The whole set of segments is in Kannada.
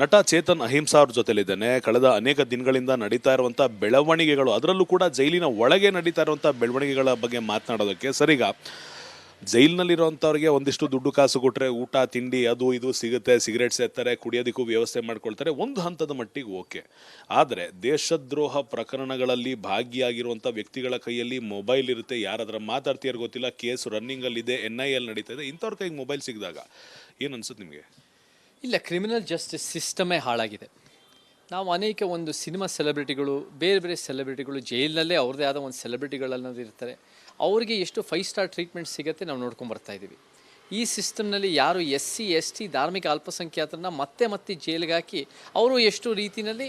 ನಟ ಚೇತನ್ ಅಹಿಂಸಾ ಅವ್ರ ಜೊತೆಲಿದ್ದೇನೆ. ಕಳೆದ ಅನೇಕ ದಿನಗಳಿಂದ ನಡೀತಾ ಇರುವಂಥ ಬೆಳವಣಿಗೆಗಳು, ಅದರಲ್ಲೂ ಕೂಡ ಜೈಲಿನ ಒಳಗೆ ನಡೀತಾ ಇರುವಂಥ ಬೆಳವಣಿಗೆಗಳ ಬಗ್ಗೆ ಮಾತನಾಡೋದಕ್ಕೆ ಸರಿಗ ಜೈಲಿನಲ್ಲಿರುವಂಥವ್ರಿಗೆ ಒಂದಿಷ್ಟು ದುಡ್ಡು ಕಾಸು ಕೊಟ್ಟರೆ ಊಟ, ತಿಂಡಿ ಅದು ಇದು ಸಿಗುತ್ತೆ, ಸಿಗರೇಟ್ ಸೇರ್ತಾರೆ ಕುಡಿಯೋದಕ್ಕೂ ವ್ಯವಸ್ಥೆ ಮಾಡ್ಕೊಳ್ತಾರೆ, ಒಂದು ಹಂತದ ಮಟ್ಟಿಗೆ ಓಕೆ. ಆದರೆ ದೇಶದ್ರೋಹ ಪ್ರಕರಣಗಳಲ್ಲಿ ಭಾಗಿಯಾಗಿರುವಂಥ ವ್ಯಕ್ತಿಗಳ ಕೈಯಲ್ಲಿ ಮೊಬೈಲ್ ಇರುತ್ತೆ, ಯಾರಾದ್ರ ಮಾತಾಡ್ತೀಯಾರು ಗೊತ್ತಿಲ್ಲ, ಕೇಸ್ ರನ್ನಿಂಗಲ್ಲಿದೆ ಎನ್ ಐ ಎಲ್ ನಡೀತಾ ಇದೆ, ಇಂಥವ್ರ ಕೈಗೆ ಮೊಬೈಲ್ ಸಿಕ್ಕಿದಾಗ ಏನು ಅನ್ಸುತ್ತೆ ನಿಮಗೆ? ಇಲ್ಲ ಕ್ರಿಮಿನಲ್ ಜಸ್ಟಿಸ್ ಸಿಸ್ಟಮೇ ಹಾಳಾಗಿದೆ. ನಾವು ಅನೇಕ ಒಂದು ಸಿನಿಮಾ ಸೆಲೆಬ್ರಿಟಿಗಳು ಬೇರೆ ಬೇರೆ ಸೆಲೆಬ್ರಿಟಿಗಳು ಜೈಲಿನಲ್ಲೇ ಅವ್ರದ್ದೇ ಆದ ಒಂದು ಸೆಲೆಬ್ರಿಟಿಗಳನ್ನೋದು ಇರ್ತಾರೆ. ಅವರಿಗೆ ಎಷ್ಟು ಫೈವ್ ಸ್ಟಾರ್ ಟ್ರೀಟ್ಮೆಂಟ್ ಸಿಗುತ್ತೆ ನಾವು ನೋಡ್ಕೊಂಡು ಇದ್ದೀವಿ. ಈ ಸಿಸ್ಟಮ್ನಲ್ಲಿ ಯಾರು ಎಸ್ ಸಿ ಎಸ್ ಟಿ ಧಾರ್ಮಿಕ ಅಲ್ಪಸಂಖ್ಯಾತರನ್ನ ಮತ್ತೆ ಮತ್ತೆ ಜೈಲಿಗೆ ಹಾಕಿ, ಅವರು ಎಷ್ಟು ರೀತಿಯಲ್ಲಿ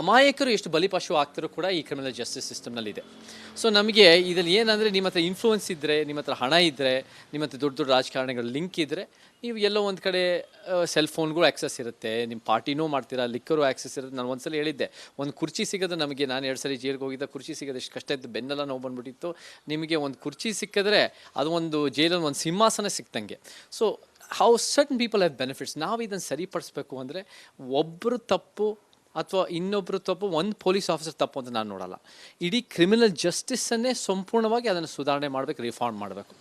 ಅಮಾಯಕರು ಎಷ್ಟು ಬಲಿಪಶು ಆಗ್ತಾರೋ ಕೂಡ ಈ ಕ್ರಿಮಿನಲ್ ಜಸ್ಟಿಸ್ ಸಿಸ್ಟಮ್ನಲ್ಲಿದೆ ಸೊ ನಮಗೆ ಇದರಲ್ಲಿ ಏನಂದರೆ ನಿಮ್ಮ ಹತ್ರ ಇನ್ಫ್ಲೂಯೆನ್ಸ್ ಇದ್ದರೆ ನಿಮ್ಮ ಹತ್ರ ಹಣ ಇದ್ದರೆ ನಿಮ್ಮ ಹತ್ರ ದೊಡ್ಡ ದೊಡ್ಡ ರಾಜಕಾರಣಿಗಳ ಲಿಂಕ್ ಇದ್ದರೆ ನೀವು ಎಲ್ಲೋ ಒಂದು ಕಡೆ ಸೆಲ್ ಫೋನ್ಗೂ ಆ್ಯಕ್ಸಸ್ ಇರುತ್ತೆ. ನಿಮ್ಮ ಪಾರ್ಟಿನೂ ಮಾಡ್ತೀರಾ ಲಿಕ್ಕರು ಆ್ಯಕ್ಸಸ್ ಇರುತ್ತೆ. ನಾನು ಒಂದ್ಸಲ ಹೇಳಿದ್ದೆ, ಒಂದು ಕುರ್ಚಿ ಸಿಗೋದು ನಮಗೆ, ನಾನು ಎರಡು ಸಲ ಜೈಲಿಗೆ ಹೋಗಿದ್ದ ಕುರ್ಚಿ ಸಿಗೋದು ಎಷ್ಟು ಕಷ್ಟ ಇತ್ತು, ಬೆನ್ನೆಲ್ಲ ನೋವು ಬಂದ್ಬಿಟ್ಟಿತ್ತು. ನಿಮಗೆ ಒಂದು ಕುರ್ಚಿ ಸಿಕ್ಕಿದ್ರೆ ಅದು ಒಂದು ಜೈಲಲ್ಲಿ ಒಂದು ಸಿಂಹಾಸನ ಸಿಕ್ತಂಗೆ. So how certain people have benefits ನಾವು ಇದನ್ನು ಸರಿಪಡಿಸ್ಬೇಕು ಅಂದರೆ ಒಬ್ಬರು ತಪ್ಪು ಅಥವಾ ಇನ್ನೊಬ್ಬರು ತಪ್ಪು, ಒಂದು ಪೊಲೀಸ್ ಆಫೀಸರ್ ತಪ್ಪು ಅಂತ ನಾನು ನೋಡಲ್ಲ. ಇಡೀ ಕ್ರಿಮಿನಲ್ ಜಸ್ಟಿಸನ್ನೇ ಸಂಪೂರ್ಣವಾಗಿ ಅದನ್ನು ಸುಧಾರಣೆ ಮಾಡಬೇಕು ರಿಫಾರ್ಮ್ ಮಾಡಬೇಕು.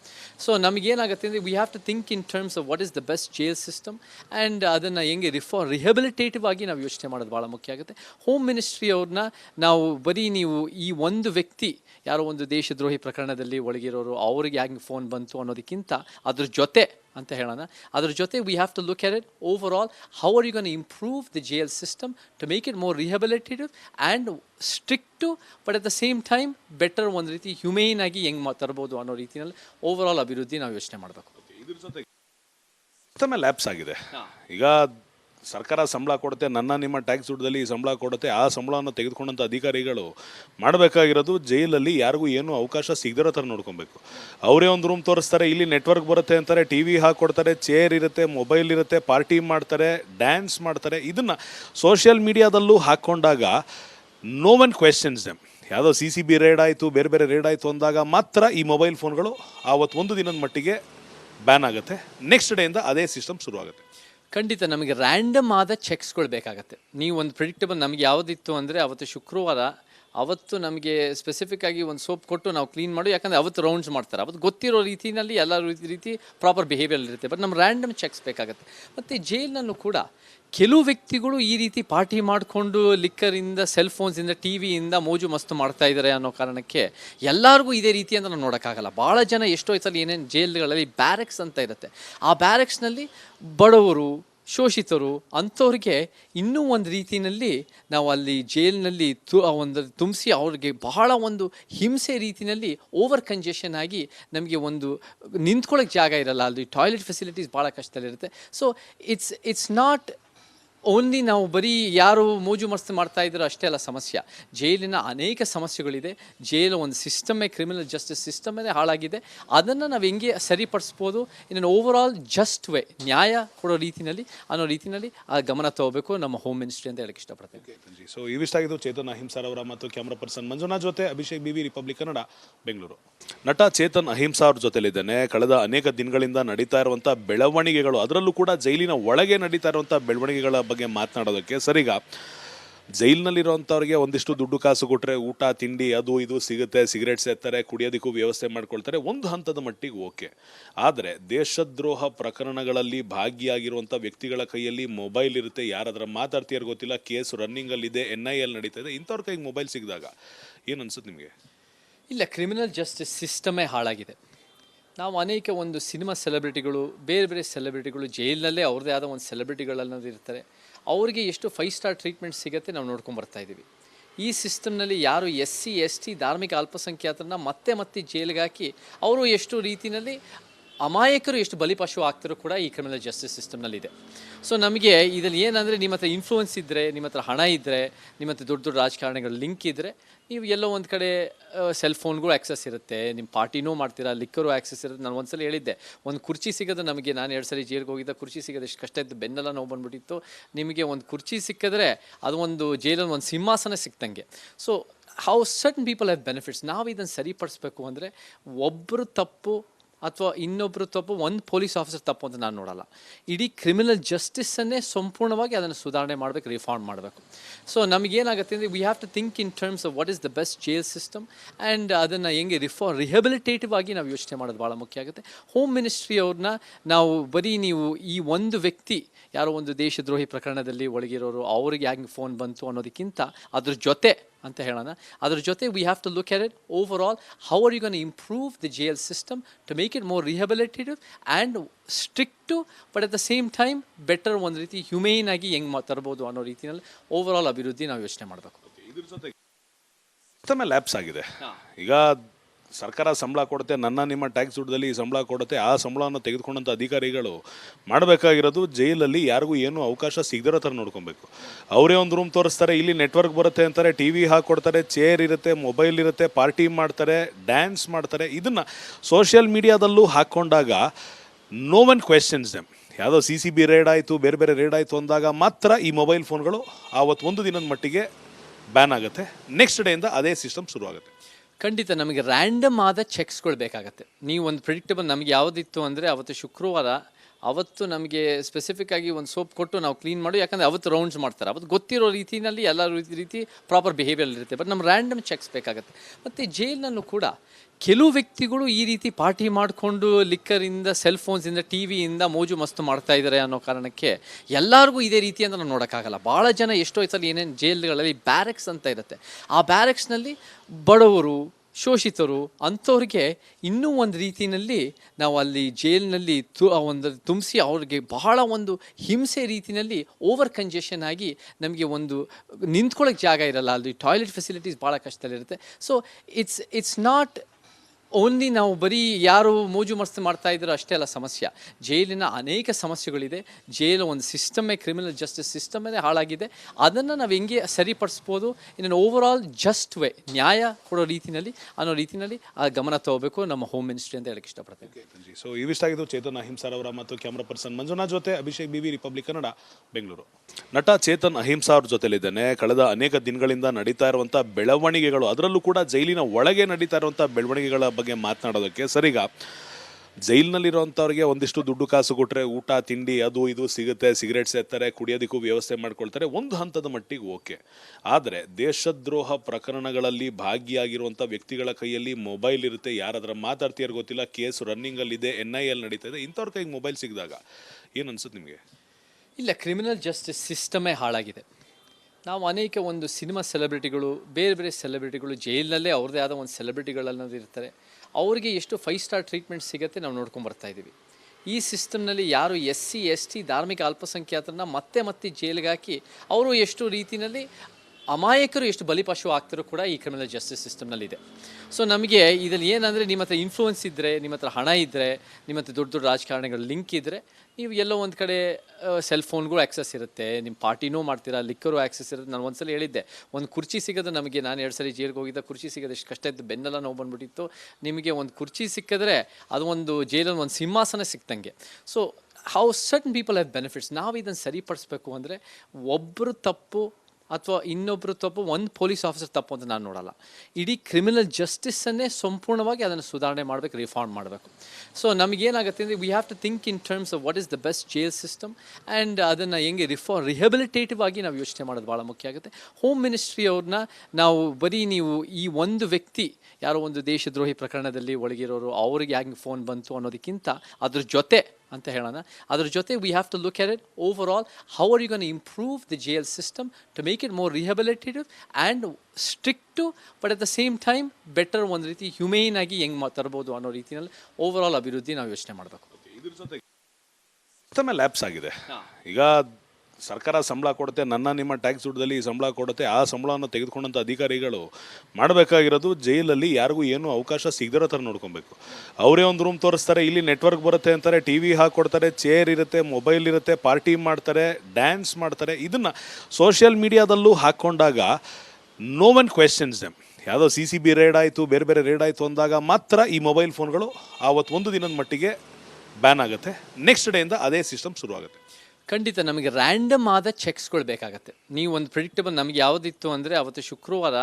ಸೊ ನಮಗೇನಾಗುತ್ತೆ ಅಂದರೆ we have to think in terms of what is the best jail system and ಅದನ್ನು ಹೆಂಗೆ ರಿಫಾರ್ ರಿಹಬಿಲಿಟೇಟಿವ್ ಆಗಿ ನಾವು ಯೋಚನೆ ಮಾಡೋದು ಭಾಳ ಮುಖ್ಯ ಆಗುತ್ತೆ. ಹೋಮ್ ಮಿನಿಸ್ಟ್ರಿ ಅವ್ರನ್ನ ನಾವು ಬರೀ ನೀವು ಈ ಒಂದು ವ್ಯಕ್ತಿ, ಯಾರೋ ಒಂದು ದೇಶದ್ರೋಹಿ ಪ್ರಕರಣದಲ್ಲಿ ಒಳಗಿರೋರು, ಅವರಿಗೆ ಹ್ಯಾಂಗೆ ಫೋನ್ ಬಂತು ಅನ್ನೋದಕ್ಕಿಂತ ಅದ್ರ ಜೊತೆ ಅಂತ ಹೇಳೋಣ. ಅದ್ರ ಜೊತೆ we have to look at it overall how are you gonna improve the L system to make it more rehabilitative and strict but at the same time better ಒಂದು ರೀತಿ ಹ್ಯುಮೇನ್ ಆಗಿ ಹೆಂಗೆ ತರ್ಬೋದು ಅನ್ನೋ ರೀತಿಯಲ್ಲಿ ಓವರ್ ಆಲ್ ಅಭಿವೃದ್ಧಿ ನಾವು ಯೋಚನೆ ಮಾಡಬೇಕು. ಇದ್ರ ಜೊತೆ ಲ್ಯಾಬ್ಸ್ ಆಗಿದೆ. ಈಗ ಸರ್ಕಾರ ಸಂಬಳ ಕೊಡುತ್ತೆ, ನನ್ನ ನಿಮ್ಮ ಟ್ಯಾಕ್ಸ್ ದುಡ್ಡಲ್ಲಿ ಸಂಬಳ ಕೊಡುತ್ತೆ, ಆ ಸಂಬಳವನ್ನು ತೆಗೆದುಕೊಂಡಂಥ ಅಧಿಕಾರಿಗಳು ಮಾಡಬೇಕಾಗಿರೋದು ಜೈಲಲ್ಲಿ ಯಾರಿಗೂ ಏನು ಅವಕಾಶ ಸಿಗದಿರೋ ಥರ ನೋಡ್ಕೊಬೇಕು. ಅವರೇ ಒಂದು ರೂಮ್ ತೋರಿಸ್ತಾರೆ, ಇಲ್ಲಿ ನೆಟ್ವರ್ಕ್ ಬರುತ್ತೆ ಅಂತಾರೆ, ಟಿ ವಿ ಹಾಕ್ಕೊಡ್ತಾರೆ ಚೇರ್ ಇರುತ್ತೆ, ಮೊಬೈಲ್ ಇರುತ್ತೆ, ಪಾರ್ಟಿ ಮಾಡ್ತಾರೆ, ಡ್ಯಾನ್ಸ್ ಮಾಡ್ತಾರೆ. ಇದನ್ನು ಸೋಷಿಯಲ್ ಮೀಡಿಯಾದಲ್ಲೂ ಹಾಕ್ಕೊಂಡಾಗ ನೋ ಒನ್ ಕ್ವೆಶನ್ಸ್ ದೆಮ್ ಯಾವುದೋ ಸಿ ಸಿ ಬಿ ರೇಡ್ ಆಯಿತು, ಬೇರೆ ಬೇರೆ ರೇಡ್ ಆಯಿತು ಅಂದಾಗ ಮಾತ್ರ ಈ ಮೊಬೈಲ್ ಫೋನ್ಗಳು ಆವತ್ತು ಒಂದು ದಿನದ ಮಟ್ಟಿಗೆ ಬ್ಯಾನ್ ಆಗುತ್ತೆ. ನೆಕ್ಸ್ಟ್ ಡೇಯಿಂದ ಅದೇ ಸಿಸ್ಟಮ್ ಶುರು ಆಗುತ್ತೆ ಖಂಡಿತ ನಮಗೆ ರ್ಯಾಂಡಮ್ ಆದ ಚೆಕ್ಸ್ಗಳು ಬೇಕಾಗತ್ತೆ. ನೀವು ಒಂದು ಪ್ರಿಡಿಕ್ಟಬಲ್ ನಮಗೆ ಯಾವುದಿತ್ತು ಅಂದರೆ ಅವತ್ತು ಶುಕ್ರವಾರ ಅವತ್ತು ನಮಗೆ ಸ್ಪೆಸಿಫಿಕ್ ಆಗಿ ಒಂದು ಸೋಪ್ ಕೊಟ್ಟು ನಾವು ಕ್ಲೀನ್ ಮಾಡಿ, ಯಾಕಂದರೆ ಅವತ್ತು ರೌಂಡ್ಸ್ ಮಾಡ್ತಾರೆ. ಅವತ್ತು ಗೊತ್ತಿರೋ ರೀತಿಯಲ್ಲಿ ಎಲ್ಲ ರೀತಿ ರೀತಿ ಪ್ರಾಪರ್ ಬಿಹೇವಿಯರ್ ಇರುತ್ತೆ. ಬಟ್ ನಮ್ಮ ರ್ಯಾಂಡಮ್ ಚೆಕ್ಸ್ ಬೇಕಾಗುತ್ತೆ. ಮತ್ತು ಜೈಲ್ನಲ್ಲೂ ಕೂಡ ಕೆಲವು ವ್ಯಕ್ತಿಗಳು ಈ ರೀತಿ ಪಾರ್ಟಿ ಮಾಡಿಕೊಂಡು ಲಿಕ್ಕರಿಂದ ಸೆಲ್ ಫೋನ್ಸಿಂದ ಟಿ ವಿಯಿಂದ ಮೋಜು ಮಸ್ತು ಮಾಡ್ತಾ ಇದ್ದಾರೆ ಅನ್ನೋ ಕಾರಣಕ್ಕೆ ಎಲ್ಲರಿಗೂ ಇದೇ ರೀತಿ ಅಂತ ನಾವು ನೋಡೋಕ್ಕಾಗಲ್ಲ. ಭಾಳ ಜನ ಎಷ್ಟೋ ಸಲ ಏನೇನು ಜೈಲ್ಗಳಲ್ಲಿ ಬ್ಯಾರೆಕ್ಸ್ ಅಂತ ಇರುತ್ತೆ. ಆ ಬ್ಯಾರೆಕ್ಸ್ನಲ್ಲಿ ಬಡವರು ಶೋಷಿತರು ಅಂಥವ್ರಿಗೆ ಇನ್ನೂ ಒಂದು ರೀತಿಯಲ್ಲಿ ನಾವು ಅಲ್ಲಿ ಜೈಲಿನಲ್ಲಿ ತು ಒಂದು ತುಂಬಿಸಿ ಅವ್ರಿಗೆ ಬಹಳ ಒಂದು ಹಿಂಸೆ ರೀತಿಯಲ್ಲಿ ಓವರ್ ಕಂಜೆಷನ್ ಆಗಿ ನಮಗೆ ಒಂದು ನಿಂತ್ಕೊಳ್ಳೋಕ್ಕೆ ಜಾಗ ಇರಲ್ಲ. ಅಲ್ಲಿ ಟಾಯ್ಲೆಟ್ ಫೆಸಿಲಿಟೀಸ್ ಭಾಳ ಕಷ್ಟದಲ್ಲಿರುತ್ತೆ. So it's it's not only ನಾವು ಬರೀ ಯಾರು ಮೋಜು ಮಸ್ತಿ ಮಾಡ್ತಾ ಇದ್ರು ಅಷ್ಟೇ ಅಲ್ಲ ಸಮಸ್ಯೆ. ಜೈಲಿನ ಅನೇಕ ಸಮಸ್ಯೆಗಳಿದೆ. ಜೈಲು ಒಂದು ಸಿಸ್ಟಮೇ ಕ್ರಿಮಿನಲ್ ಜಸ್ಟಿಸ್ ಸಿಸ್ಟಮೇ ಹಾಳಾಗಿದೆ. ಅದನ್ನು ನಾವು ಹೆಂಗೆ ಸರಿಪಡಿಸ್ಬೋದು? In overall just way ನ್ಯಾಯ ಕೊಡೋ ರೀತಿಯಲ್ಲಿ ಅನ್ನೋ ರೀತಿಯಲ್ಲಿ ಆ ಗಮನ ತಗೋಬೇಕು ನಮ್ಮ ಹೋಮ್ ಮಿನಿಸ್ಟ್ರಿ ಅಂತ ಹೇಳಕ್ಕೆ ಇಷ್ಟಪಡ್ತೇನೆ. ಸೊ ಇವಿಷ್ಟಾಗಿದ್ದು ಚೇತನ್ ಅಹಿಂಸಾರ್ ಅವರ ಮತ್ತು ಕ್ಯಾಮ್ರಾ ಪರ್ಸನ್ ಮಂಜುನಾಥ್ ಜೊತೆ ಅಭಿಷೇಕ್ ಬಿವಿ ರಿಪಬ್ಲಿಕ್ ಕನ್ನಡ ಬೆಂಗಳೂರು ನಟ ಚೇತನ್ ಅಹಿಂಸಾ ಅವ್ರ ಜೊತೆಲಿದ್ದೇನೆ. ಕಳೆದ ಅನೇಕ ದಿನಗಳಿಂದ ನಡೀತಾ ಇರುವಂಥ ಬೆಳವಣಿಗೆಗಳು, ಅದರಲ್ಲೂ ಕೂಡ ಜೈಲಿನ ಒಳಗೆ ನಡೀತಾ ಇರುವಂಥ ಬೆಳವಣಿಗೆಗಳ ಬಗ್ಗೆ ಮಾತನಾಡೋದಕ್ಕೆ ಸರಿಗ ಜೈಲಿನಲ್ಲಿರುವಂಥವ್ರಿಗೆ ಒಂದಿಷ್ಟು ದುಡ್ಡು ಕಾಸು ಕೊಟ್ಟರೆ ಊಟ, ತಿಂಡಿ ಅದು ಇದು ಸಿಗುತ್ತೆ ಸಿಗರೇಟ್ಸ್ ಸೇರ್ತಾರೆ, ಕುಡಿಯೋದಕ್ಕೂ ವ್ಯವಸ್ಥೆ ಮಾಡ್ಕೊಳ್ತಾರೆ, ಒಂದು ಹಂತದ ಮಟ್ಟಿಗೆ ಓಕೆ. ಆದರೆ ದೇಶದ್ರೋಹ ಪ್ರಕರಣಗಳಲ್ಲಿ ಭಾಗಿಯಾಗಿರುವಂಥ ವ್ಯಕ್ತಿಗಳ ಕೈಯಲ್ಲಿ ಮೊಬೈಲ್ ಇರುತ್ತೆ, ಯಾರಾದ್ರ ಮಾತಾಡ್ತೀಯಾರು ಗೊತ್ತಿಲ್ಲ, ಕೇಸ್ ರನ್ನಿಂಗಲ್ಲಿದೆ ಎನ್ ಐ ಎಲ್ ನಡೀತಾ ಇದೆ ಇಂಥವ್ರ ಕೈಗೆ ಮೊಬೈಲ್ ಸಿಕ್ಕಿದಾಗ ಏನು ಅನ್ಸುತ್ತೆ ನಿಮಗೆ? ಇಲ್ಲ, ಕ್ರಿಮಿನಲ್ ಜಸ್ಟಿಸ್ ಸಿಸ್ಟಮೇ ಹಾಳಾಗಿದೆ. ನಾವು ಅನೇಕ ಒಂದು ಸಿನಿಮಾ ಸೆಲೆಬ್ರಿಟಿಗಳು, ಬೇರೆ ಬೇರೆ ಸೆಲೆಬ್ರಿಟಿಗಳು ಜೈಲಿನಲ್ಲೇ ಅವ್ರದ್ದೇ ಆದ ಒಂದು ಸೆಲೆಬ್ರಿಟಿಗಳನ್ನೋದು ಇರ್ತಾರೆ. ಅವರಿಗೆ ಎಷ್ಟು ಫೈವ್ ಸ್ಟಾರ್ ಟ್ರೀಟ್ಮೆಂಟ್ ಸಿಗುತ್ತೆ ನಾವು ನೋಡ್ಕೊಂಡು ಬರ್ತಾ ಇದ್ದೀವಿ ಈ ಸಿಸ್ಟಮ್ನಲ್ಲಿ ಯಾರು ಎಸ್ ಸಿ ಎಸ್ ಟಿ ಧಾರ್ಮಿಕ ಅಲ್ಪಸಂಖ್ಯಾತರನ್ನ ಮತ್ತೆ ಮತ್ತೆ ಜೈಲಿಗೆ ಹಾಕಿ, ಅವರು ಎಷ್ಟು ರೀತಿಯಲ್ಲಿ ಅಮಾಯಕರು ಎಷ್ಟು ಬಲಿಪಶು ಆಗ್ತಾರೋ ಕೂಡ ಈ ಕ್ರಿಮಿನಲ್ ಜಸ್ಟಿಸ್ ಸಿಸ್ಟಮ್ನಲ್ಲಿದೆ ಸೊ ನಮಗೆ ಇದರಲ್ಲಿ ಏನಂದರೆ ನಿಮ್ಮ ಹತ್ರ ಇನ್ಫ್ಲೂಯೆನ್ಸ್ ಇದ್ದರೆ ನಿಮ್ಮ ಹತ್ರ ಹಣ ಇದ್ದರೆ ನಿಮ್ಮ ಹತ್ರ ದೊಡ್ಡ ದೊಡ್ಡ ರಾಜಕಾರಣಿಗಳ ಲಿಂಕ್ ಇದ್ದರೆ ನೀವು ಎಲ್ಲೋ ಒಂದು ಕಡೆ ಸೆಲ್ ಫೋನ್ಗೂ ಆ್ಯಕ್ಸಸ್ ಇರುತ್ತೆ ನಿಮ್ಮ ಪಾರ್ಟಿನೂ ಮಾಡ್ತೀರಾ ಲಿಕ್ಕರು ಆ್ಯಕ್ಸಸ್ ಇರುತ್ತೆ. ನಾನು ಒಂದ್ಸಲ ಹೇಳಿದ್ದೆ, ಒಂದು ಕುರ್ಚಿ ಸಿಗೋದು ನಮಗೆ ನಾನು ಎರಡು ಸಲ ಜೈಲಿಗೆ ಹೋಗಿದ್ದ, ಕುರ್ಚಿ ಸಿಗೋದು ಎಷ್ಟು ಕಷ್ಟ ಇತ್ತು, ಬೆನ್ನೆಲ್ಲ ನೋವು ಬಂದ್ಬಿಟ್ಟಿತ್ತು. ನಿಮಗೆ ಒಂದು ಕುರ್ಚಿ ಸಿಕ್ಕಿದ್ರೆ ಅದು ಒಂದು ಜೈಲಲ್ಲಿ ಒಂದು ಸಿಂಹಾಸನ ಸಿಕ್ತಂಗೆ. So how certain people have benefits ನಾವು ಇದನ್ನು ಸರಿಪಡಿಸ್ಬೇಕು ಅಂದರೆ ಒಬ್ಬರು ತಪ್ಪು ಅಥವಾ ಇನ್ನೊಬ್ಬರು ತಪ್ಪು, ಒಂದು ಪೊಲೀಸ್ ಆಫೀಸರ್ ತಪ್ಪು ಅಂತ ನಾನು ನೋಡಲ್ಲ. ಇಡೀ ಕ್ರಿಮಿನಲ್ ಜಸ್ಟಿಸನ್ನೇ ಸಂಪೂರ್ಣವಾಗಿ ಅದನ್ನು ಸುಧಾರಣೆ ಮಾಡಬೇಕು ರಿಫಾರ್ಮ್ ಮಾಡಬೇಕು. ಸೊ ನಮಗೇನಾಗುತ್ತೆ ಅಂದರೆ we have to think in terms of what is the best jail system and ಅದನ್ನು ಹೆಂಗೆ ರಿಫಾ ರಿಹಬಿಲಿಟೇಟಿವ್ ಆಗಿ ನಾವು ಯೋಚನೆ ಮಾಡೋದು ಭಾಳ ಮುಖ್ಯ ಆಗುತ್ತೆ. ಹೋಮ್ ಮಿನಿಸ್ಟ್ರಿ ಅವ್ರನ್ನ ನಾವು ಬರೀ ನೀವು ಈ ಒಂದು ವ್ಯಕ್ತಿ, ಯಾರೋ ಒಂದು ದೇಶದ್ರೋಹಿ ಪ್ರಕರಣದಲ್ಲಿ ಒಳಗಿರೋರು, ಅವ್ರಿಗೆ ಹ್ಯಾಂಗೆ ಫೋನ್ ಬಂತು ಅನ್ನೋದಕ್ಕಿಂತ ಅದ್ರ ಜೊತೆ ಅಂತ ಹೇಳೋಣ. ಅದ್ರ ಜೊತೆ we have to look at it overall how are you gonna improve the jail system to make it more rehabilitative and strict but at the same time better ಒಂದು ರೀತಿ ಹ್ಯುಮೇನ್ ಆಗಿ ಹೆಂಗೆ ತರ್ಬೋದು ಅನ್ನೋ ರೀತಿಯಲ್ಲಿ ಓವರ್ ಆಲ್ ಅಭಿವೃದ್ಧಿ ನಾವು ಯೋಚನೆ ಮಾಡಬೇಕು. ಇದ್ರ ಜೊತೆ ಲ್ಯಾಬ್ಸ್ ಆಗಿದೆ. ಈಗ ಸರ್ಕಾರ ಸಂಬಳ ಕೊಡುತ್ತೆ, ನನ್ನ ನಿಮ್ಮ ಟ್ಯಾಕ್ಸ್ ಈ ಸಂಬಳ ಕೊಡುತ್ತೆ, ಆ ಸಂಬಳವನ್ನು ತೆಗೆದುಕೊಂಡಂಥ ಅಧಿಕಾರಿಗಳು ಮಾಡಬೇಕಾಗಿರೋದು ಜೈಲಲ್ಲಿ ಯಾರಿಗೂ ಏನು ಅವಕಾಶ ಸಿಗದಿರೋ ಥರ ನೋಡ್ಕೊಬೇಕು. ಅವರೇ ಒಂದು ರೂಮ್ ತೋರಿಸ್ತಾರೆ, ಇಲ್ಲಿ ನೆಟ್ವರ್ಕ್ ಬರುತ್ತೆ ಅಂತಾರೆ ಟಿ ವಿ ಹಾಕ್ಕೊಡ್ತಾರೆ ಚೇರ್ ಇರುತ್ತೆ ಮೊಬೈಲ್ ಇರುತ್ತೆ ಪಾರ್ಟಿ ಮಾಡ್ತಾರೆ ಡ್ಯಾನ್ಸ್ ಮಾಡ್ತಾರೆ. ಇದನ್ನು ಸೋಷಿಯಲ್ ಮೀಡಿಯಾದಲ್ಲೂ ಹಾಕ್ಕೊಂಡಾಗ ನೋ ಒನ್ ಕ್ವೆಶನ್ಸ್ ದೆಮ್ ಯಾವುದೋ ಸಿ ಸಿ ಬಿ ರೇಡ್ ಆಯಿತು, ಬೇರೆ ಬೇರೆ ರೇಡ್ ಆಯಿತು ಅಂದಾಗ ಮಾತ್ರ ಈ ಮೊಬೈಲ್ ಫೋನ್ಗಳು ಆವತ್ತು ಒಂದು ದಿನದ ಮಟ್ಟಿಗೆ ಬ್ಯಾನ್ ಆಗುತ್ತೆ. ನೆಕ್ಸ್ಟ್ ಡೇಯಿಂದ ಅದೇ ಸಿಸ್ಟಮ್ ಶುರು ಆಗುತ್ತೆ ಖಂಡಿತ ನಮಗೆ ರ್ಯಾಂಡಮ್ ಆದ ಚೆಕ್ಸ್ಗಳು ಬೇಕಾಗತ್ತೆ. ನೀವು ಒಂದು ಪ್ರಿಡಿಕ್ಟಬಲ್ ನಮಗೆ ಯಾವುದಿತ್ತು ಅಂದರೆ ಅವತ್ತು ಶುಕ್ರವಾರ ಅವತ್ತು ನಮಗೆ ಸ್ಪೆಸಿಫಿಕ್ ಆಗಿ ಒಂದು ಸೋಪ್ ಕೊಟ್ಟು ನಾವು ಕ್ಲೀನ್ ಮಾಡೋ, ಯಾಕಂದರೆ ಅವತ್ತು ರೌಂಡ್ಸ್ ಮಾಡ್ತಾರೆ. ಅವತ್ತು ಗೊತ್ತಿರೋ ರೀತಿಯಲ್ಲಿ ಎಲ್ಲ ರೀತಿ ರೀತಿ ಪ್ರಾಪರ್ ಬಿಹೇವಿಯರ್ ಇರುತ್ತೆ. ಬಟ್ ನಮ್ಮ ರ್ಯಾಂಡಮ್ ಚೆಕ್ಸ್ ಬೇಕಾಗುತ್ತೆ. ಮತ್ತು ಜೈಲ್ನಲ್ಲೂ ಕೂಡ ಕೆಲವು ವ್ಯಕ್ತಿಗಳು ಈ ರೀತಿ ಪಾರ್ಟಿ ಮಾಡಿಕೊಂಡು ಲಿಕ್ಕರಿಂದ ಸೆಲ್ ಫೋನ್ಸಿಂದ ಟಿ ವಿಯಿಂದ ಮೋಜು ಮಸ್ತು ಮಾಡ್ತಾ ಇದ್ದಾರೆ ಅನ್ನೋ ಕಾರಣಕ್ಕೆ ಎಲ್ಲರಿಗೂ ಇದೇ ರೀತಿ ಅಂತ ನಾವು ನೋಡೋಕ್ಕಾಗಲ್ಲ. ಭಾಳ ಜನ ಎಷ್ಟೋ ಸಲ ಏನೇನು ಜೈಲ್ಗಳಲ್ಲಿ ಬ್ಯಾರೆಕ್ಸ್ ಅಂತ ಇರುತ್ತೆ. ಆ ಬ್ಯಾರೆಕ್ಸ್ನಲ್ಲಿ ಬಡವರು ಶೋಷಿತರು ಅಂಥವ್ರಿಗೆ ಇನ್ನೂ ಒಂದು ರೀತಿಯಲ್ಲಿ ನಾವು ಅಲ್ಲಿ ಜೈಲಿನಲ್ಲಿ ತು ಒಂದು ತುಂಬಿಸಿ ಅವ್ರಿಗೆ ಬಹಳ ಒಂದು ಹಿಂಸೆ ರೀತಿಯಲ್ಲಿ ಓವರ್ ಕಂಜೆಷನ್ ಆಗಿ ನಮಗೆ ಒಂದು ನಿಂತ್ಕೊಳ್ಳೋಕ್ಕೆ ಜಾಗ ಇರಲ್ಲ. ಅಲ್ಲಿ ಟಾಯ್ಲೆಟ್ ಫೆಸಿಲಿಟೀಸ್ ಭಾಳ ಕಷ್ಟದಲ್ಲಿರುತ್ತೆ. So it's it's not only ನಾವು ಬರೀ ಯಾರು ಮೋಜು ಮಸ್ತಿ ಮಾಡ್ತಾ ಇದ್ರು ಅಷ್ಟೇ ಅಲ್ಲ ಸಮಸ್ಯೆ. ಜೈಲಿನ ಅನೇಕ ಸಮಸ್ಯೆಗಳಿದೆ. ಜೈಲು ಒಂದು ಸಿಸ್ಟಮೇ ಕ್ರಿಮಿನಲ್ ಜಸ್ಟಿಸ್ ಸಿಸ್ಟಮೇ ಹಾಳಾಗಿದೆ. ಅದನ್ನು ನಾವು ಹೆಂಗೆ ಸರಿಪಡಿಸ್ಬೋದು? ಇನ್ನು ಓವರ್ ಆಲ್ ಜಸ್ಟ್ ವೇ ನ್ಯಾಯ ಕೊಡೋ ರೀತಿಯಲ್ಲಿ ಅನ್ನೋ ರೀತಿಯಲ್ಲಿ ಆ ಗಮನ ತಗೋಬೇಕು ನಮ್ಮ ಹೋಮ್ ಮಿನಿಸ್ಟ್ರಿ ಅಂತ ಹೇಳಕ್ಕೆ ಇಷ್ಟಪಡ್ತೇನೆ. ಸೊ ಇವಿಷ್ಟಾಗಿದ್ದು ಚೇತನ್ ಅಹಿಂಸಾರ್ ಅವರ ಮತ್ತು ಕ್ಯಾಮ್ರಾ ಪರ್ಸನ್ ಮಂಜುನಾಥ್ ಜೊತೆ ಅಭಿಷೇಕ್ ಬಿವಿ ರಿಪಬ್ಲಿಕ್ ಕನ್ನಡ ಬೆಂಗಳೂರು ನಟ ಚೇತನ್ ಅಹಿಂಸಾ ಅವ್ರ ಜೊತೆಲಿದ್ದೇನೆ. ಕಳೆದ ಅನೇಕ ದಿನಗಳಿಂದ ನಡೀತಾ ಇರುವಂಥ ಬೆಳವಣಿಗೆಗಳು, ಅದರಲ್ಲೂ ಕೂಡ ಜೈಲಿನ ಒಳಗೆ ನಡೀತಾ ಇರುವಂಥ ಬೆಳವಣಿಗೆಗಳ ಬಗ್ಗೆ ಮಾತನಾಡೋದಕ್ಕೆ ಸರಿಗ ಜೈಲಿನಲ್ಲಿರುವಂಥವ್ರಿಗೆ ಒಂದಿಷ್ಟು ದುಡ್ಡು ಕಾಸು ಕೊಟ್ಟರೆ ಊಟ, ತಿಂಡಿ, ಅದು ಇದು ಸಿಗುತ್ತೆ ಸಿಗರೇಟ್ ಎತ್ತಾರೆ, ಕುಡಿಯೋದಕ್ಕೂ ವ್ಯವಸ್ಥೆ ಮಾಡ್ಕೊಳ್ತಾರೆ, ಒಂದು ಹಂತದ ಮಟ್ಟಿಗೆ ಓಕೆ. ಆದರೆ ದೇಶದ್ರೋಹ ಪ್ರಕರಣಗಳಲ್ಲಿ ಭಾಗಿಯಾಗಿರುವಂಥ ವ್ಯಕ್ತಿಗಳ ಕೈಯಲ್ಲಿ ಮೊಬೈಲ್ ಇರುತ್ತೆ, ಯಾರಾದ್ರ ಮಾತಾಡ್ತೀಯಾರು ಗೊತ್ತಿಲ್ಲ, ಕೇಸ್ ರನ್ನಿಂಗಲ್ಲಿದೆ ಎನ್ ಐ ಎಲ್ ನಡೀತಾ ಇದೆ ಇಂಥವ್ರ ಕೈಗೆ ಮೊಬೈಲ್ ಸಿಕ್ಕಿದಾಗ ಏನು ಅನ್ಸುತ್ತೆ ನಿಮಗೆ? ಇಲ್ಲ ಕ್ರಿಮಿನಲ್ ಜಸ್ಟಿಸ್ ಸಿಸ್ಟಮೇ ಹಾಳಾಗಿದೆ. ನಾವು ಅನೇಕ ಒಂದು ಸಿನಿಮಾ ಸೆಲೆಬ್ರಿಟಿಗಳು ಬೇರೆ ಬೇರೆ ಸೆಲೆಬ್ರಿಟಿಗಳು ಜೈಲಿನಲ್ಲೇ ಅವ್ರದ್ದೇ ಆದ ಒಂದು ಸೆಲೆಬ್ರಿಟಿಗಳನ್ನೋದು ಇರ್ತಾರೆ. ಅವರಿಗೆ ಎಷ್ಟು ಫೈವ್ ಸ್ಟಾರ್ ಟ್ರೀಟ್ಮೆಂಟ್ ಸಿಗುತ್ತೆ ನಾವು ನೋಡ್ಕೊಂಡು ಬರ್ತಾ ಇದ್ದೀವಿ ಈ ಸಿಸ್ಟಮ್ನಲ್ಲಿ ಯಾರು ಎಸ್ ಸಿ ಎಸ್ ಟಿ ಧಾರ್ಮಿಕ ಅಲ್ಪಸಂಖ್ಯಾತರನ್ನ ಮತ್ತೆ ಮತ್ತೆ ಜೈಲಿಗೆ ಹಾಕಿ, ಅವರು ಎಷ್ಟು ರೀತಿಯಲ್ಲಿ ಅಮಾಯಕರು ಎಷ್ಟು ಬಲಿಪಶು ಆಗ್ತಾರೋ ಕೂಡ ಈ ಕ್ರಿಮಿನಲ್ ಜಸ್ಟಿಸ್ ಸಿಸ್ಟಮ್ನಲ್ಲಿದೆ ಸೊ ನಮಗೆ ಇದರಲ್ಲಿ ಏನಂದರೆ ನಿಮ್ಮ ಹತ್ರ ಇನ್ಫ್ಲೂಯೆನ್ಸ್ ಇದ್ದರೆ ನಿಮ್ಮ ಹತ್ರ ಹಣ ಇದ್ದರೆ ನಿಮ್ಮ ಹತ್ರ ದೊಡ್ಡ ದೊಡ್ಡ ರಾಜಕಾರಣಿಗಳ ಲಿಂಕ್ ಇದ್ದರೆ ನೀವು ಎಲ್ಲೋ ಒಂದು ಕಡೆ ಸೆಲ್ ಫೋನ್ಗೂ ಆ್ಯಕ್ಸಸ್ ಇರುತ್ತೆ ನಿಮ್ಮ ಪಾರ್ಟಿನೂ ಮಾಡ್ತೀರಾ ಲಿಕ್ಕರು ಆ್ಯಕ್ಸಸ್ ಇರುತ್ತೆ. ನಾನು ಒಂದ್ಸಲ ಹೇಳಿದ್ದೆ, ಒಂದು ಕುರ್ಚಿ ಸಿಗೋದು ನಮಗೆ ನಾನು ಎರಡು ಸಲ ಜೈಲಿಗೆ ಹೋಗಿದ್ದ, ಕುರ್ಚಿ ಸಿಗೋದು ಎಷ್ಟು ಕಷ್ಟ ಇತ್ತು, ಬೆನ್ನೆಲ್ಲ ನೋವು ಬಂದ್ಬಿಟ್ಟಿತ್ತು. ನಿಮಗೆ ಒಂದು ಕುರ್ಚಿ ಸಿಕ್ಕಿದ್ರೆ ಅದು ಒಂದು ಜೈಲಲ್ಲಿ ಒಂದು ಸಿಂಹಾಸನ ಸಿಕ್ತಂಗೆ. So how certain people have benefits ನಾವು ಇದನ್ನು ಸರಿಪಡಿಸ್ಬೇಕು ಅಂದರೆ ಒಬ್ಬರು ತಪ್ಪು ಅಥವಾ ಇನ್ನೊಬ್ಬರು ತಪ್ಪು, ಒಂದು ಪೊಲೀಸ್ ಆಫೀಸರ್ ತಪ್ಪು ಅಂತ ನಾನು ನೋಡಲ್ಲ. ಇಡೀ ಕ್ರಿಮಿನಲ್ ಜಸ್ಟಿಸನ್ನೇ ಸಂಪೂರ್ಣವಾಗಿ ಅದನ್ನು ಸುಧಾರಣೆ ಮಾಡಬೇಕು ರಿಫಾರ್ಮ್ ಮಾಡಬೇಕು. ಸೊ ನಮಗೇನಾಗುತ್ತೆ ಅಂದರೆ we have to think in terms of what is the best jail system and ಅದನ್ನು ಹೆಂಗೆ ರಿಫಾರ್ ರಿಹಬಿಲಿಟೇಟಿವ್ ಆಗಿ ನಾವು ಯೋಚನೆ ಮಾಡೋದು ಭಾಳ ಮುಖ್ಯ ಆಗುತ್ತೆ. ಹೋಮ್ ಮಿನಿಸ್ಟ್ರಿ ಅವ್ರನ್ನ ನಾವು ಬರೀ ನೀವು ಈ ಒಂದು ವ್ಯಕ್ತಿ, ಯಾರೋ ಒಂದು ದೇಶದ್ರೋಹಿ ಪ್ರಕರಣದಲ್ಲಿ ಒಳಗಿರೋರು, ಅವ್ರಿಗೆ ಹೆಂಗೆ ಫೋನ್ ಬಂತು ಅನ್ನೋದಕ್ಕಿಂತ ಅದ್ರ ಜೊತೆ ಅಂತ ಹೇಳೋಣ. ಅದ್ರ ಜೊತೆ we have to look at it overall how are you gonna improve the jail system to make it more rehabilitative and strict but at the same time better ಒಂದು ರೀತಿ ಹ್ಯುಮೇನ್ ಆಗಿ ಹೆಂಗೆ ತರ್ಬೋದು ಅನ್ನೋ ರೀತಿಯಲ್ಲಿ ಓವರ್ ಆಲ್ ಅಭಿವೃದ್ಧಿ ನಾವು ಯೋಚನೆ ಮಾಡಬೇಕು. ಇದ್ರ ಜೊತೆ ಲ್ಯಾಬ್ಸ್ ಆಗಿದೆ. ಈಗ ಸರ್ಕಾರ ಸಂಬಳ ಕೊಡುತ್ತೆ, ನನ್ನ ನಿಮ್ಮ ಟ್ಯಾಕ್ಸ್ ಈ ಸಂಬಳ ಕೊಡುತ್ತೆ, ಆ ಸಂಬಳವನ್ನು ತೆಗೆದುಕೊಂಡಂಥ ಅಧಿಕಾರಿಗಳು ಮಾಡಬೇಕಾಗಿರೋದು ಜೈಲಲ್ಲಿ ಯಾರಿಗೂ ಏನು ಅವಕಾಶ ಸಿಗದಿರೋ ಥರ ನೋಡ್ಕೊಬೇಕು. ಅವರೇ ಒಂದು ರೂಮ್ ತೋರಿಸ್ತಾರೆ, ಇಲ್ಲಿ ನೆಟ್ವರ್ಕ್ ಬರುತ್ತೆ ಅಂತಾರೆ ಟಿ ವಿ ಹಾಕ್ಕೊಡ್ತಾರೆ ಚೇರ್ ಇರುತ್ತೆ ಮೊಬೈಲ್ ಇರುತ್ತೆ ಪಾರ್ಟಿ ಮಾಡ್ತಾರೆ ಡ್ಯಾನ್ಸ್ ಮಾಡ್ತಾರೆ. ಇದನ್ನು ಸೋಷಿಯಲ್ ಮೀಡಿಯಾದಲ್ಲೂ ಹಾಕ್ಕೊಂಡಾಗ ನೋ ಒನ್ ಕ್ವೆಶನ್ಸ್ ದೆಮ್ ಯಾವುದೋ ಸಿ ಸಿ ಬಿ ರೇಡ್ ಆಯಿತು, ಬೇರೆ ಬೇರೆ ರೇಡ್ ಆಯಿತು ಅಂದಾಗ ಮಾತ್ರ ಈ ಮೊಬೈಲ್ ಫೋನ್ಗಳು ಆವತ್ತು ಒಂದು ದಿನದ ಮಟ್ಟಿಗೆ ಬ್ಯಾನ್ ಆಗುತ್ತೆ. ನೆಕ್ಸ್ಟ್ ಡೇಯಿಂದ ಅದೇ ಸಿಸ್ಟಮ್ ಶುರು ಆಗುತ್ತೆ ಖಂಡಿತ ನಮಗೆ ರ್ಯಾಂಡಮ್ ಆದ ಚೆಕ್ಸ್ಗಳು ಬೇಕಾಗತ್ತೆ. ನೀವು ಒಂದು ಪ್ರಿಡಿಕ್ಟಬಲ್ ನಮಗೆ ಯಾವುದಿತ್ತು ಅಂದರೆ ಅವತ್ತು ಶುಕ್ರವಾರ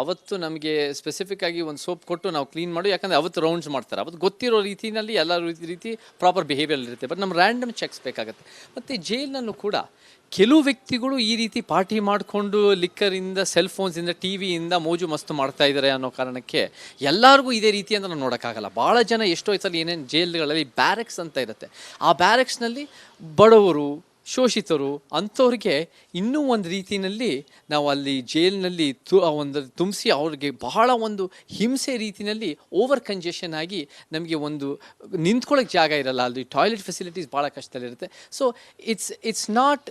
ಅವತ್ತು ನಮಗೆ ಸ್ಪೆಸಿಫಿಕ್ ಆಗಿ ಒಂದು ಸೋಪ್ ಕೊಟ್ಟು ನಾವು ಕ್ಲೀನ್ ಮಾಡಿ, ಯಾಕಂದರೆ ಅವತ್ತು ರೌಂಡ್ಸ್ ಮಾಡ್ತಾರೆ. ಅವತ್ತು ಗೊತ್ತಿರೋ ರೀತಿಯಲ್ಲಿ ಎಲ್ಲ ರೀತಿ ಪ್ರಾಪರ್ ಬಿಹೇವಿಯರ್ ಇರುತ್ತೆ. ಬಟ್ ನಮ್ಮ ರ್ಯಾಂಡಮ್ ಚೆಕ್ಸ್ ಬೇಕಾಗುತ್ತೆ. ಮತ್ತು ಜೈಲ್ನಲ್ಲೂ ಕೂಡ ಕೆಲವು ವ್ಯಕ್ತಿಗಳು ಈ ರೀತಿ ಪಾರ್ಟಿ ಮಾಡಿಕೊಂಡು ಲಿಕ್ಕರಿಂದ ಸೆಲ್ ಫೋನ್ಸಿಂದ ಟಿ ವಿಯಿಂದ ಮೋಜು ಮಸ್ತು ಮಾಡ್ತಾ ಇದ್ದಾರೆ ಅನ್ನೋ ಕಾರಣಕ್ಕೆ ಎಲ್ಲರಿಗೂ ಇದೇ ರೀತಿ ಅಂತ ನಾವು ನೋಡೋಕ್ಕಾಗಲ್ಲ. ಭಾಳ ಜನ ಎಷ್ಟೋ ಸಲ ಏನೇನು ಜೈಲ್ಗಳಲ್ಲಿ ಬ್ಯಾರೆಕ್ಸ್ ಅಂತ ಇರುತ್ತೆ. ಆ ಬ್ಯಾರೆಕ್ಸ್ನಲ್ಲಿ ಬಡವರು ಶೋಷಿತರು ಅಂಥವ್ರಿಗೆ ಇನ್ನೂ ಒಂದು ರೀತಿಯಲ್ಲಿ ನಾವು ಅಲ್ಲಿ ಜೈಲಿನಲ್ಲಿ ತು ಒಂದು ತುಂಬಿಸಿ ಅವ್ರಿಗೆ ಬಹಳ ಒಂದು ಹಿಂಸೆ ರೀತಿಯಲ್ಲಿ ಓವರ್ ಕಂಜೆಷನ್ ಆಗಿ ನಮಗೆ ಒಂದು ನಿಂತ್ಕೊಳ್ಳೋಕ್ಕೆ ಜಾಗ ಇರಲ್ಲ. ಅಲ್ಲಿ ಟಾಯ್ಲೆಟ್ ಫೆಸಿಲಿಟೀಸ್ ಭಾಳ ಕಷ್ಟದಲ್ಲಿರುತ್ತೆ. So it's it's not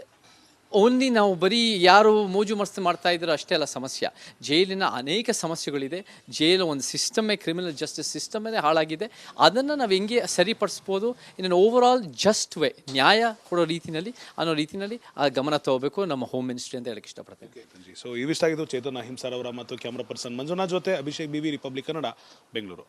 only ನಾವು ಬರೀ ಯಾರು ಮೋಜು ಮಸ್ತು ಮಾಡ್ತಾ ಇದ್ದೀರೋ ಅಷ್ಟೇ ಅಲ್ಲ ಸಮಸ್ಯೆ. ಜೈಲಿನ ಅನೇಕ ಸಮಸ್ಯೆಗಳಿದೆ. ಜೈಲು ಒಂದು ಸಿಸ್ಟಮೇ ಕ್ರಿಮಿನಲ್ ಜಸ್ಟಿಸ್ ಸಿಸ್ಟಮೇ ಹಾಳಾಗಿದೆ. ಅದನ್ನು ನಾವು ಹೆಂಗೆ ಸರಿಪಡಿಸ್ಬೋದು? ಇನ್ನು ಓವರ್ ಆಲ್ ಜಸ್ಟ್ ವೇ ನ್ಯಾಯ ಕೊಡೋ ರೀತಿಯಲ್ಲಿ ಅನ್ನೋ ರೀತಿಯಲ್ಲಿ ಆ ಗಮನ ತಗೋಬೇಕು ನಮ್ಮ ಹೋಮ್ ಮಿನಿಸ್ಟ್ರಿ ಅಂತ ಹೇಳಕ್ಕೆ ಇಷ್ಟಪಡ್ತೇನೆ. ಸೊ ಇವಿಷ್ಟಾಗಿದ್ದು ಚೇತನ್ ಅಹಿಂಸಾರ್ ಅವರ ಮತ್ತು ಕ್ಯಾಮ್ರಾ ಪರ್ಸನ್ ಮಂಜುನಾಥ್ ಜೊತೆ ಅಭಿಷೇಕ್ ಬಿ ರಿಪಬ್ಲಿಕ್ ಕನ್ನಡ, ಬೆಂಗಳೂರು.